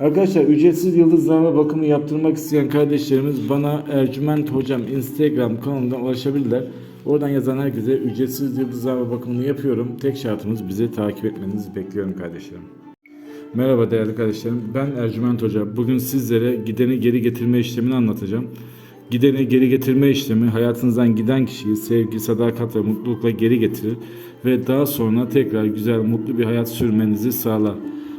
Arkadaşlar ücretsiz yıldızlama bakımı yaptırmak isteyen kardeşlerimiz bana Ercüment Hocam Instagram kanalından ulaşabilirler. Oradan yazan herkese ücretsiz yıldızlama bakımını yapıyorum. Tek şartımız bizi takip etmenizi bekliyorum kardeşlerim. Merhaba değerli kardeşlerim. Ben Ercüment Hoca. Bugün sizlere gideni geri getirme işlemini anlatacağım. Gideni geri getirme işlemi hayatınızdan giden kişiyi sevgi, sadakat ve mutlulukla geri getirir ve daha sonra tekrar güzel, mutlu bir hayat sürmenizi sağlar.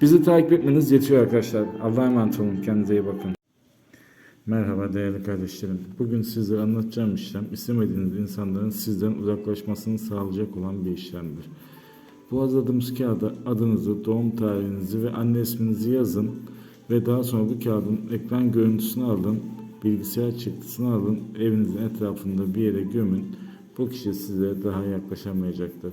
Bizi takip etmeniz yetiyor arkadaşlar. Allah'a emanet olun. Kendinize iyi bakın. Merhaba değerli kardeşlerim. Bugün sizlere anlatacağım işlem istemediğiniz insanların sizden uzaklaşmasını sağlayacak olan bir işlemdir. Bu hazırladığımız kağıda adınızı, doğum tarihinizi ve anne isminizi yazın ve daha sonra bu kağıdın ekran görüntüsünü alın, bilgisayar çıktısını alın, evinizin etrafında bir yere gömün. Bu kişi size daha yaklaşamayacaktır.